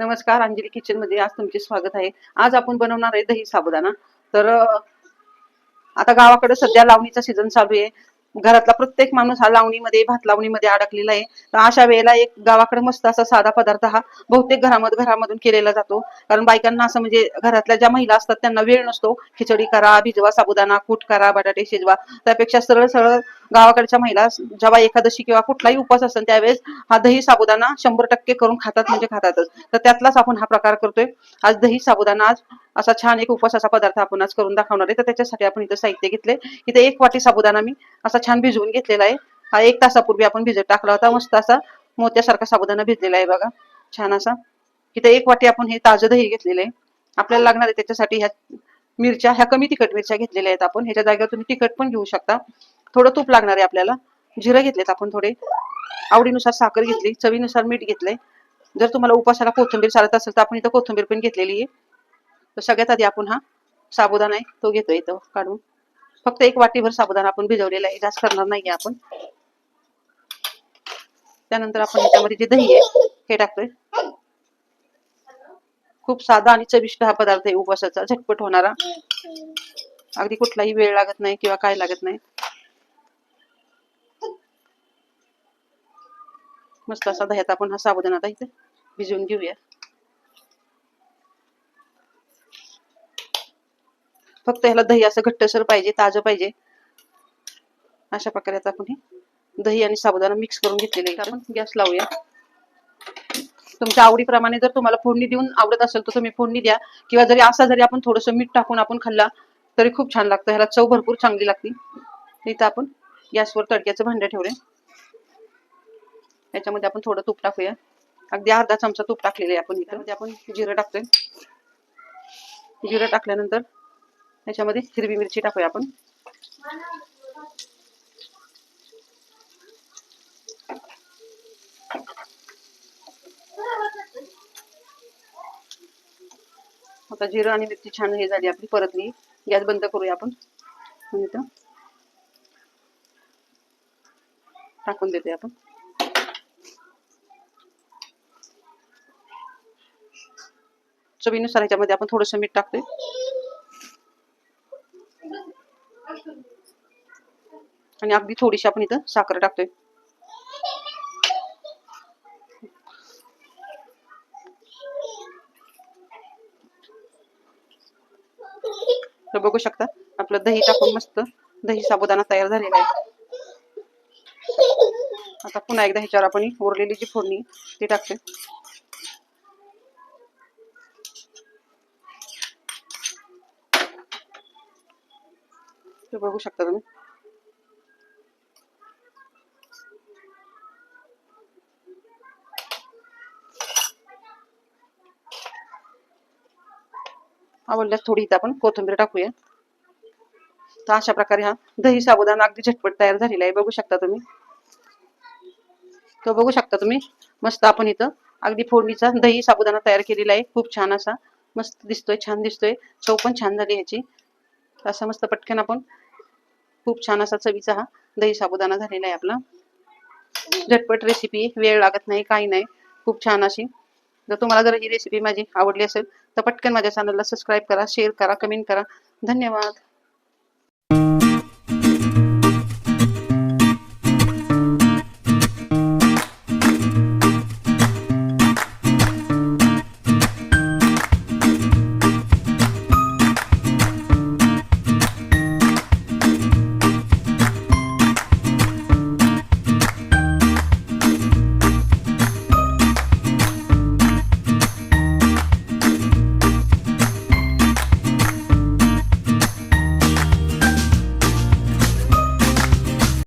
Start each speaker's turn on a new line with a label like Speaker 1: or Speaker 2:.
Speaker 1: नमस्कार अंजली किचनमध्ये आज तुमचे स्वागत आहे. आज आपण बनवणार आहे दही साबुदाणा. तर आता गावाकडे सध्या लावणीचा सीझन चालू आहे. घरातला प्रत्येक माणूस हा लावणीमध्ये भात लावणीमध्ये अडकलेला आहे. तर अशा वेळेला एक गावाकडे मस्त असा साधा पदार्थ हा बहुतेक घरामध्ये घरामधून केलेला जातो. कारण बायकांना असं म्हणजे घरातल्या ज्या महिला असतात त्यांना वेळ नसतो. खिचडी करा भिजवा साबुदाणा कूट करा बटाटे शिजवा. त्यापेक्षा सरळ सरळ गावाकडच्या महिला जेव्हा एकादशी किंवा कुठलाही उपवास असेल त्यावेळेस हा दही साबुदाणा शंभर टक्के करून खातात म्हणजे खातातच. तर त्यातलाच आपण हा प्रकार करतोय. आज दही साबुदाणा आज असा छान एक उपवासाचा पदार्थ आपण आज करून दाखवणार आहे. तर त्याच्यासाठी आपण इथं साहित्य घेतले. इथे एक वाटी साबुदाणा मी असा छान भिजवून घेतलेला आहे. हा एक तासापूर्वी आपण भिजत टाकला होता. मस्त असा मोत्यासारखा साबुदाणा भिजलेला आहे बघा. छान असा. इथे एक वाटी आपण हे ताजं दही घेतलेलं आहे. आपल्याला लागणार आहे त्याच्यासाठी ह्या मिरच्या ह्या कमी तिखट मिरच्या घेतलेल्या आहेत आपण. ह्याच्या जागेवर तुम्ही तिखट पण घेऊ शकता. थोडं तूप लागणार आहे आपल्याला. जिरं घेतलेत आपण थोडे. आवडीनुसार साखर घेतली चवीनुसार मीठ घेतलंय. जर तुम्हाला उपासाला कोथिंबीर चालत असेल तर आपण इथं कोथिंबीर पण घेतलेली आहे. तर सगळ्यात आधी आपण हा साबुदाणा आहे तो घेतो इथं काढून. फक्त एक वाटीभर साबुदाणा आपण भिजवलेला आहे जास्त करणार नाहीये आपण. त्यानंतर आपण ह्याच्यामध्ये जे दही आहे हे टाकतोय. खूप साधा आणि चविष्ट हा पदार्थ आहे उपवासाचा झटपट होणारा. अगदी कुठलाही वेळ लागत नाही किंवा काय लागत नाही. मस्त असा दह्यात आपण हा साबुदाणा आता इथे भिजवून घेऊया. फक्त ह्याला दही असं घट्टसर पाहिजे ताजं पाहिजे. अशा प्रकारे आता आपण हे दही आणि साबुदाणा मिक्स करून घेतलेले आपण गॅस लावूया. तुमच्या आवडीप्रमाणे जर तुम्हाला फोडणी देऊन आवडत असेल तर तुम्ही फोडणी द्या. किंवा जरी असा जरी आपण थोडस मीठ टाकून आपण खाल्ला तरी खूप छान लागतं. ह्याला चव भरपूर चांगली लागते. इथं आपण गॅसवर तडक्याचं भांडं ठेवले याच्यामध्ये आपण थोडं तूप टाकूया. अगदी अर्धा चमचा तूप टाकलेलं आहे आपण इथं. आपण जिरं टाकतोय. जिरं टाकल्यानंतर याच्यामध्ये हिरवी मिरची टाकूया आपण. आता जिरं आणि मिरची छान हे झाली आपली परतली. गॅस बंद करूया आपण. इथं टाकून देते आपण. चवीनुसार ह्याच्यामध्ये आपण थोडंसं मीठ टाकतोय. आणि अगदी थोडीशी आपण इथं साखर टाकतोय. तर बघू शकता आपलं दही टाकून मस्त दही साबुदाणा तयार झालेला आहे. आता पुन्हा एकदा ह्याच्यावर आपण उरलेली जी फोडणी ती टाकते हे बघू शकता तुम्ही. आवडल्यास थोडी इथं आपण कोथिंबीर टाकूया. तर अशा प्रकारे हा दही साबुदाणा अगदी झटपट तयार झालेला आहे. बघू शकता तुम्ही. तो बघू शकता तुम्ही मस्त आपण इथं अगदी फोडणीचा दही साबुदाणा तयार केलेला आहे. खूप छान असा मस्त दिसतोय छान दिसतोय. चव पण छान झाली ह्याची. असा मस्त पटकन आपण खूप छान असा चवीचा हा दही साबुदाणा झालेला आहे आपला. झटपट रेसिपी वेळ लागत नाही काही नाही. खूप छान अशी. जर तुम्हाला जर ही रेसिपी माझी आवडली असेल तर पटकन माझ्या चॅनलला सबस्क्राईब करा शेअर करा कमेंट करा. धन्यवाद.